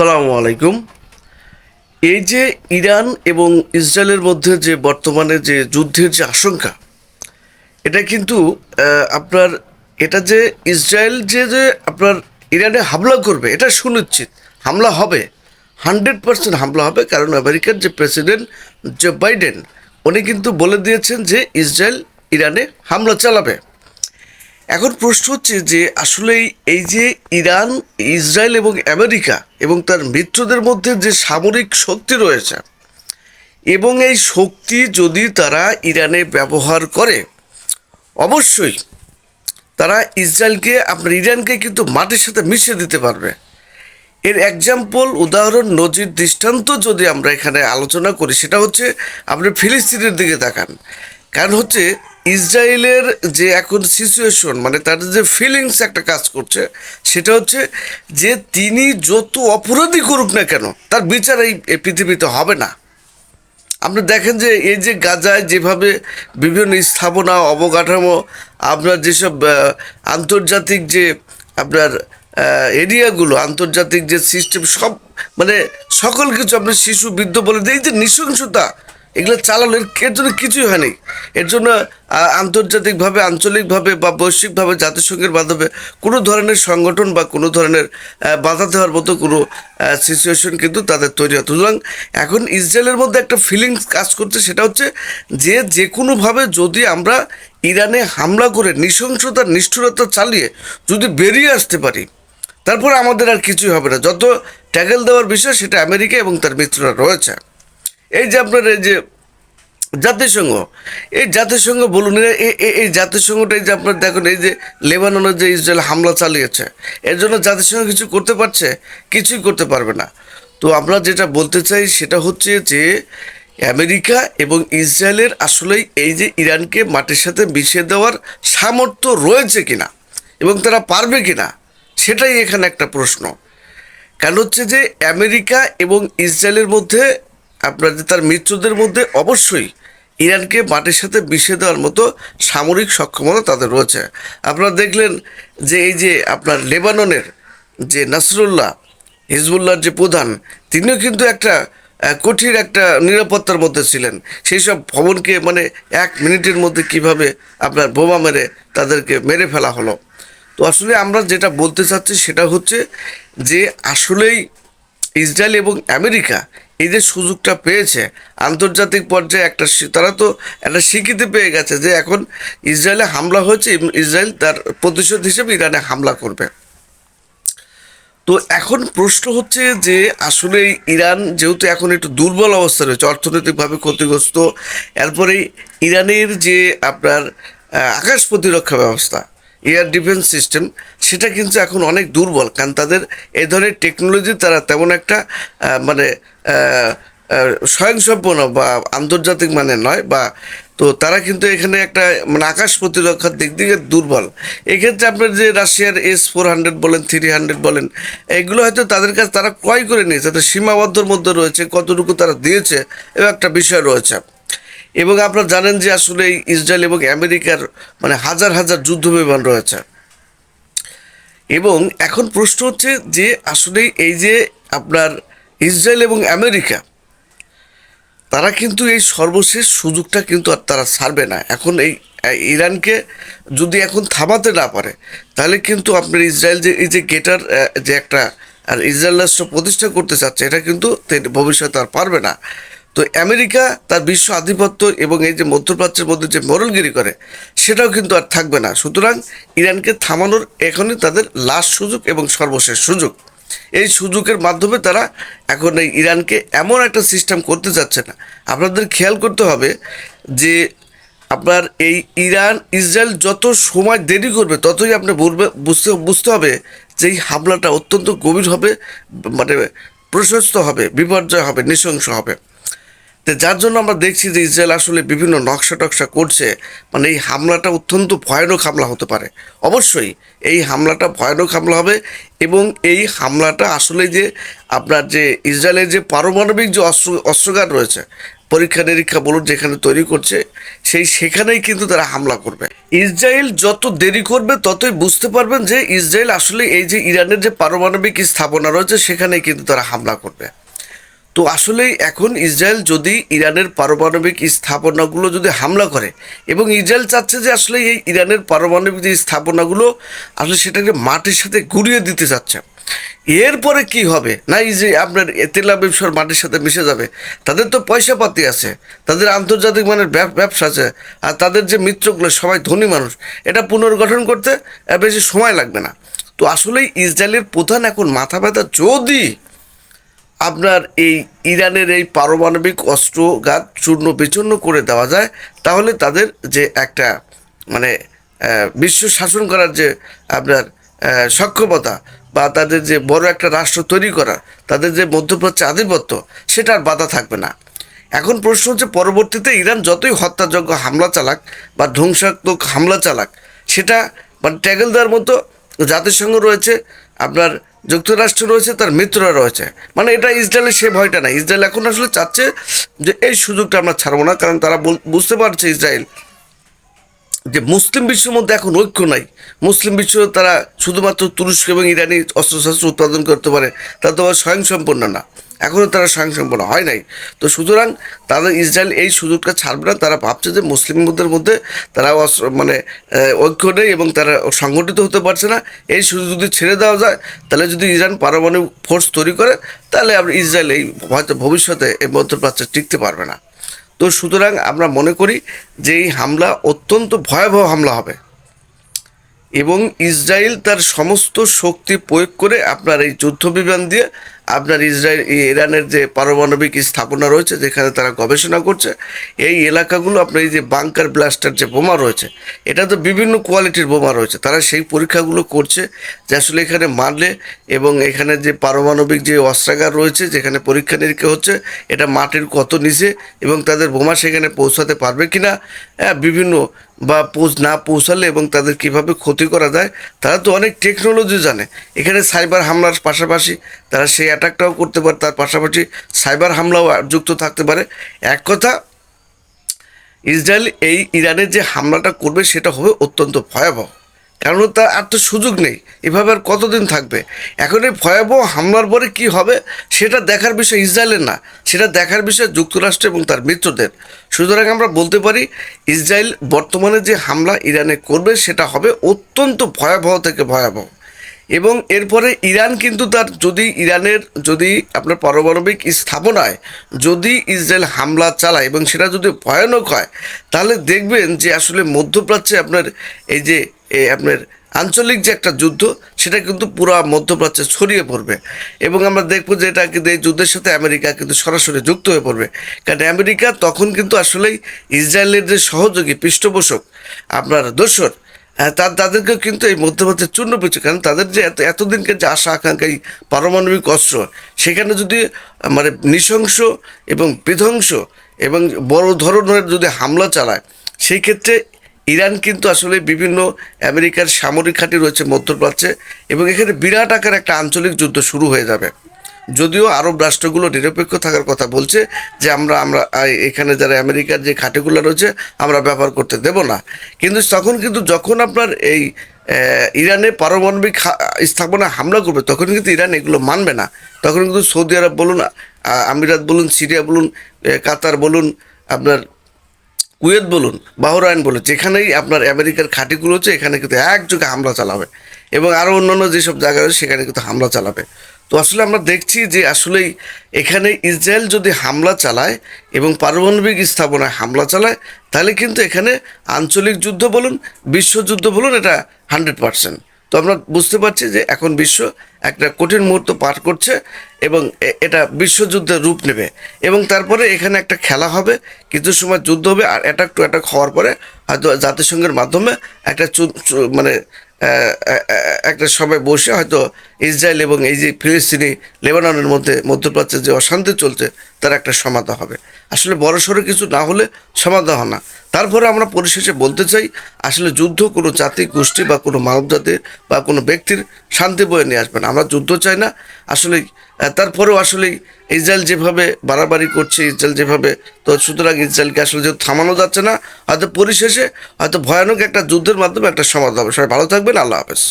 সালামু আলাইকুম। এই যে ইরান এবং ইসরায়েলের মধ্যে যে বর্তমানে যে যুদ্ধের যে আশঙ্কা, এটা কিন্তু আপনার, এটা যে ইসরায়েল যে যে আপনার ইরানে হামলা করবে, এটা সুনিশ্চিত। হামলা হবে, হান্ড্রেড পার্সেন্ট হামলা হবে, কারণ আমেরিকার যে প্রেসিডেন্ট জো বাইডেন, উনি কিন্তু বলে দিয়েছেন যে ইসরায়েল ইরানে হামলা চালাবে। এখন প্রশ্ন হচ্ছে যে আসলে এই যে ইরান, ইসরায়েল এবং আমেরিকা এবং তার মিত্রদের মধ্যে যে সামরিক শক্তি রয়েছে এবং এই শক্তি যদি তারা ইরানে ব্যবহার করে, অবশ্যই তারা ইসরায়েলকে, আপনার ইরানকে কিন্তু মাটির সাথে মিশিয়ে দিতে পারবে। এর এক্সাম্পল উদাহরণ নজির দৃষ্টান্ত যদি আমরা এখানে আলোচনা করি, সেটা হচ্ছে আপনি ফিলিস্তিনের দিকে তাকান। কারণ হচ্ছে ইসরায়েলের যে এখন সিচুয়েশন মানে তার যে ফিলিংস একটা কাজ করছে, সেটা হচ্ছে যে তিনি যত অপরাধী করুক না কেন, তার বিচার এই পৃথিবীতে হবে না। আপনি দেখেন যে এই যে গাজায় যেভাবে বিভিন্ন স্থাপনা, অবকাঠামো, আপনার যেসব আন্তর্জাতিক যে আপনার এরিয়াগুলো আন্তর্জাতিক যে সিস্টেম সব মানে সকল কিছু আপনি শিশু, বৃদ্ধ বলে দিয়ে যে নৃশংসতা এগুলো চালানো এর জন্য কিছুই হয়নি। এর জন্য আন্তর্জাতিকভাবে, আঞ্চলিকভাবে বা বৈশ্বিকভাবে, জাতিসংঘের মাধ্যমে কোনো ধরনের সংগঠন বা কোনো ধরনের বাধা দেওয়ার মতো কোনো সিচুয়েশন কিন্তু তাদের তৈরি হয় সুতরাং এখন ইসরায়েলের মধ্যে একটা ফিলিংস কাজ করছে, সেটা হচ্ছে যে যে কোনোভাবে যদি আমরা ইরানে হামলা করে নৃশংসতার নিষ্ঠুরতা চালিয়ে যদি বেরিয়ে আসতে পারি, তারপর আমাদের আর কিছুই হবে না। যত ট্যাগেল দেওয়ার বিষয়, সেটা আমেরিকা এবং তার মিত্ররা রয়েছে। এই যে আপনার এই যে জাতিসংঘ, এই জাতিসংঘ বলুন এ- এ- এ- এই যে আপনার দেখুন, এই যে লেবাননের যে ইসরায়েল হামলা চালিয়েছে, এর জন্য জাতিসংঘ কিছু করতে পারছে? কিছুই করতে পারবে না। তো আমরা যেটা বলতে চাই সেটা হচ্ছে যে আমেরিকা এবং ইসরায়েলের আসলেই এই যে ইরানকে মাটির সাথে মিশিয়ে দেওয়ার সামর্থ্য রয়েছে কিনা এবং তারা পারবে কিনা, সেটাই এখানে একটা প্রশ্ন। কারণ হচ্ছে যে আমেরিকা এবং ইসরায়েলের মধ্যে আপনার যে তার মিত্রদের মধ্যে অবশ্যই ইরানকে মাটির সাথে মিশিয়ে দেওয়ার মতো সামরিক সক্ষমতা তাদের রয়েছে। আপনারা দেখলেন যে এই যে আপনার লেবাননের যে নাসরুল্লাহ, হিজবুল্লাহর যে প্রধান, তিনিও কিন্তু একটা কঠিন একটা নিরাপত্তার মধ্যে ছিলেন। সেই সব ভবনকে মানে এক মিনিটের মধ্যে কীভাবে আপনার বোমা মেরে তাদেরকে মেরে ফেলা হলো। তো আসলে আমরা যেটা বলতে চাচ্ছি সেটা হচ্ছে যে আসলেই ইসরায়েল এবং আমেরিকা এই যে সুযোগটা পেয়েছে। আন্তর্জাতিক পর্যায়ে একটা তারা তো একটা স্বীকৃতি পেয়ে গেছে যে এখন ইসরায়েলে হামলা হয়েছে ইসরায়েল তার প্রতিশোধ হিসেবে ইরানে হামলা করবে। তো এখন প্রশ্ন হচ্ছে যে আসলে ইরান যেহেতু এখন একটু দুর্বল অবস্থা রয়েছে, অর্থনৈতিকভাবে ক্ষতিগ্রস্ত এরপরে ইরানের যে আপনার আকাশ প্রতিরক্ষা ব্যবস্থা এয়ার ডিফেন্স সিস্টেম, সেটা কিন্তু এখন অনেক দুর্বল, কারণ তাদের এ ধরনের টেকনোলজি তারা তেমন একটা মানে স্বয়ংসম্পন্ন বা আন্তর্জাতিক মানে নয় বা, তো তারা কিন্তু এখানে একটা মানে আকাশ প্রতিরক্ষার দিক থেকে দুর্বল। এক্ষেত্রে আপনার যে রাশিয়ার এস ফোর হান্ড্রেড বলেন, থ্রি হান্ড্রেড বলেন, এগুলো হয়তো তাদের কাছে, তারা ক্রয় করে নিয়েছে, তাদের সীমাবদ্ধর মধ্যে রয়েছে, কতটুকু তারা দিয়েছে এবং একটা বিষয় রয়েছে। এবং আপনারা জানেন যে আসলে ইসরায়েল এবং আমেরিকার মানে হাজার হাজার যুদ্ধ বিমান রয়েছে। এবং এখন প্রশ্ন হচ্ছে যে আসলে এই যে আপনার ইসরায়েল এবং আমেরিকা, তারা কিন্তু এই সর্বশেষ সুযোগটা কিন্তু আর তারা ছাড়বে না। এখন এই ইরানকে যদি এখন থামাতে না পারে, তাহলে কিন্তু আপনার ইসরায়েল যে, এই যে গেটার যে একটা, আর ইসরায়েল রাষ্ট্র প্রতিষ্ঠা করতে চাচ্ছে, এটা কিন্তু ভবিষ্যতে আর পারবে না। তো আমেরিকা তার বিশ্ব আধিপত্য এবং এই যে মধ্যপ্রাচ্যের মধ্যে যে মরলগিরি করে, সেটাও কিন্তু আর থাকবে না। সুতরাং ইরানকে থামানোর এখনই তাদের লাস্ট সুযোগ এবং সর্বশেষ সুযোগ। এই সুযোগের মাধ্যমে তারা এখন এই ইরানকে এমন একটা সিস্টেম করতে যাচ্ছে না। আপনাদের খেয়াল করতে হবে যে আপনার এই ইরান, ইসরায়েল যত সময় দেরি করবে, ততই আপনি বুঝতে বুঝতে হবে যে এই হামলাটা অত্যন্ত গভীর হবে মানে প্রশস্ত হবে, বিপর্যয় হবে, নৃশংস হবে। তো যার জন্য আমরা দেখছি যে ইসরায়েল আসলে বিভিন্ন নকশা টকশা করছে মানে এই হামলাটা অত্যন্ত ভয়ানক হামলা হতে পারে। অবশ্যই এই হামলাটা ভয়ানক হামলা হবে এবং এই হামলাটা আসলে যে আপনার যে ইসরায়েলের যে পারমাণবিক যে অস্ত্র অস্ত্রাগার রয়েছে, পরীক্ষা নিরীক্ষা বলুন যেখানে তৈরি করছে, সেই সেখানেই কিন্তু তারা হামলা করবে। ইসরায়েল যত দেরি করবে ততই বুঝতে পারবেন যে ইসরায়েল আসলে এই যে ইরানের যে পারমাণবিক স্থাপনা রয়েছে সেখানেই কিন্তু তারা হামলা করবে। তো আসলে এখন ইসরায়েল যদি ইরানের পারমাণবিক স্থাপনাগুলো যদি হামলা করে, এবং ইসরায়েল চাচ্ছে যে আসলে এই ইরানের পারমাণবিক যে স্থাপনাগুলো আসলে সেটাকে মাটির সাথে গুড়িয়ে দিতে চাচ্ছে। এরপরে কি হবে? না, এই যে আপনার তেলা ব্যবসার মাটির সাথে মিশে যাবে, তাদের তো পয়সা পাতি আছে, তাদের আন্তর্জাতিক মানের ব্যবসা আছে, আর তাদের যে মিত্রগুলো সবাই ধনী মানুষ, এটা পুনর্গঠন করতে বেশি সময় লাগবে না। তো আসলেই ইসরায়েলের প্রধান এখন মাথা ব্যথা যদি আপনার এই ইরানের এই পারমাণবিক অস্ত্রঘাত চূর্ণ বিচূর্ণ করে দেওয়া যায়, তাহলে তাদের যে একটা মানে বিশ্ব শাসন করার যে আপনার সক্ষমতা বা তাদের যে বড় একটা রাষ্ট্র তৈরি করা, তাদের যে মধ্যপ্রাচ্যে আধিপত্য, সেটা আর বাধা থাকবে না। এখন প্রশ্ন হচ্ছে, পরবর্তীতে ইরান যতই হত্যাযোগ্য হামলা চালাক বা ধ্বংসাত্মক হামলা চালাক, সেটা মানে ট্যাগেল দেওয়ার মতো জাতিসংঘ রয়েছে, আপনার যুক্তরাষ্ট্র রয়েছে, তার মিত্ররা রয়েছে। মানে এটা ইসরায়েলের সে ভয়টা না ইসরায়েল এখন আসলে চাচ্ছে যে এই সুযোগটা আমরা ছাড়বো না, কারণ তারা বুঝতে পারছে ইসরায়েল যে মুসলিম বিশ্বের মধ্যে এখন ঐক্য নাই। মুসলিম বিশ্ব তারা শুধুমাত্র তুরস্ক এবং ইরানি অস্ত্রশস্ত্র উৎপাদন করতে পারে, তো আবার স্বয়ংসম্পন্ন না। এখনও তারা স্বয়ংসম্পন্ন হয় নাই। তো সুতরাং তাদের ইসরায়েল এই সুযোগটা ছাড়বে না। তারা ভাবছে যে মুসলিমদের মধ্যে তারা অস্ত্র মানে ঐক্য নেই এবং তারা সংগঠিত হতে পারছে না। এই সুযোগ যদি ছেড়ে দেওয়া যায়, তাহলে যদি ইরান পারমাণবিক ফোর্স তৈরি করে, তাহলে আমরা ইসরায়েল এই হয়তো ভবিষ্যতে এই মধ্যপ্রাচ্যে টিকতে পারবে না। তো সুতরাং আমরা মনে করি যে এই হামলা অত্যন্ত ভয়াবহ হামলা হবে। এবং ইসরায়েল তার সমস্ত শক্তি প্রয়োগ করে আপনার এই যুদ্ধ বিমান দিয়ে আপনার ইসরায়েল, ইরানের যে পারমাণবিক স্থাপনা রয়েছে, যেখানে তারা গবেষণা করছে, এই এলাকাগুলো আপনার এই যে বাংকার ব্লাস্টার যে বোমা রয়েছে, এটা তো বিভিন্ন কোয়ালিটির বোমা রয়েছে। তারা সেই পরীক্ষাগুলো করছে যে আসলে এখানে মারলে এবং এখানে যে পারমাণবিক যে অস্ত্রাগার রয়েছে, যেখানে পরীক্ষা নিরীক্ষা হচ্ছে, এটা মাটির কত নিচে এবং তাদের বোমা সেখানে পৌঁছাতে পারবে কিনা হ্যাঁ বিভিন্ন বা পৌঁছ, না পৌঁছালে এবং তাদের কীভাবে ক্ষতি করা যায়, তারা তো অনেক টেকনোলজি জানে। এখানে সাইবার হামলার পাশাপাশি তারা সেই অ্যাটাকটাও করতে পারে, তার পাশাপাশি সাইবার হামলাও যুক্ত থাকতে পারে। এক কথা, ইসরায়েল এই ইরানের যে হামলাটা করবে, সেটা হবে অত্যন্ত ভয়াবহ। কারণ তার আর তো সুযোগ নেই। এভাবে আর কতদিন থাকবে? এখন এই ভয়াবহ হামলার পরে কি হবে, সেটা দেখার বিষয় ইসরায়েলের না। সেটা দেখার বিষয় যুক্তরাষ্ট্র এবং তার মিত্রদের। সুতরাং আমরা বলতে পারি, ইসরায়েল বর্তমানে যে হামলা ইরানে করবে, সেটা হবে অত্যন্ত ভয়াবহ থেকে ভয়াবহ। এবং এরপরে ইরান কিন্তু তার যদি ইরানের যদি আপনার পারমাণবিক স্থাপনায় যদি ইসরায়েল হামলা চালায় এবং সেটা যদি ভয়ানক হয়, তাহলে দেখবেন যে আসলে মধ্যপ্রাচ্যে আপনার এই যে এই আপনার আঞ্চলিক যে একটা যুদ্ধ, সেটা কিন্তু পুরো মধ্যপ্রাচ্যে ছড়িয়ে পড়বে। এবং আমরা দেখব যে এটা কিন্তু এই যুদ্ধের সাথে আমেরিকা কিন্তু সরাসরি যুক্ত হয়ে পড়বে। কারণ আমেরিকা তখন কিন্তু আসলেই ইসরায়েলের যে সহযোগী, পৃষ্ঠপোষক, আপনার দোসর। হ্যাঁ তা, তাদেরকেও কিন্তু এই মধ্যপ্রাচ্যে চূর্ণ পিছু কারণ তাদের যে এত এতদিনকে যে আশা, আকাঙ্ক্ষা, এই পারমাণবিক অস্ত্র, সেখানে যদি মানে নৃশংস এবং বিধ্বংস এবং বড় ধরনের যদি হামলা চালায়, সেই ক্ষেত্রে ইরান কিন্তু আসলে বিভিন্ন আমেরিকার সামরিক ঘাঁটি রয়েছে মধ্যপ্রাচ্যে এবং এখানে বিরাট আকার একটা আঞ্চলিক যুদ্ধ শুরু হয়ে যাবে। যদিও আরব রাষ্ট্রগুলো নিরপেক্ষ থাকার কথা বলছে যে আমরা আমরা এখানে যারা আমেরিকার যে ঘাটিগুলো রয়েছে, আমরা ব্যবহার করতে দেব না। কিন্তু তখন কিন্তু যখন আপনার এই ইরানে পারমাণবিক স্থাপনা হামলা করবে, তখন কিন্তু ইরান এগুলো মানবে না। তখন কিন্তু সৌদি আরব বলুন আমিরাত বলুন, সিরিয়া বলুন কাতার বলুন, আপনার কুয়েত বলুন, বাহরাইন বলুন, যেখানেই আপনার আমেরিকার খাঁটিগুলো হচ্ছে, এখানে কিন্তু একযোগে হামলা চালাবে। এবং আরও অন্যান্য যেসব জায়গা রয়েছে, সেখানে কিন্তু হামলা চালাবে। তো আসলে আমরা দেখছি যে আসলেই এখানে ইসরায়েল যদি হামলা চালায় এবং পারমাণবিক স্থাপনায় হামলা চালায়, তাহলে কিন্তু এখানে আঞ্চলিক যুদ্ধ বলুন, বিশ্বযুদ্ধ বলুন, এটা হান্ড্রেড পার্সেন্ট তো আমরা বুঝতে পারছি যে এখন বিশ্ব একটা কঠিন মুহূর্ত পার করছে এবং এটা বিশ্বযুদ্ধের রূপ নেবে। এবং তারপরে এখানে একটা খেলা হবে, কিছু সময় যুদ্ধ হবে আর অ্যাটাক টু অ্যাটাক হওয়ার পরে হয়তো জাতিসংঘের মাধ্যমে একটা মানে একটা সবাই বসে হয়তো ইসরায়েল এবং এই যে ফিলিস্তিনি লেবাননের মধ্যে মধ্যপ্রাচ্যে যে অশান্তি চলছে, তার একটা সমাধা হবে। আসলে বড়সড় কিছু না হলে সমাধা হয় না। তারপরে আমরা পরিশেষে বলতে চাই, আসলে যুদ্ধ কোনো জাতি, গোষ্ঠী বা কোনো মানব জাতির বা কোনো ব্যক্তির শান্তি বয়ে নিয়ে আসবে না। আমরা যুদ্ধ চাই না। আসলে তারপরেও আসলে ইসরায়েল যেভাবে বাড়াবাড়ি করছে, ইসরায়েল যেভাবে, তো সুতরাং ইসরায়েলকে আসলে যেহেতু থামানো যাচ্ছে না, হয়তো পরিশেষে হয়তো ভয়ানক একটা যুদ্ধের মাধ্যমে একটা সমাধান হবে। সবাই ভালো থাকবেন। আল্লাহ হাফেজ।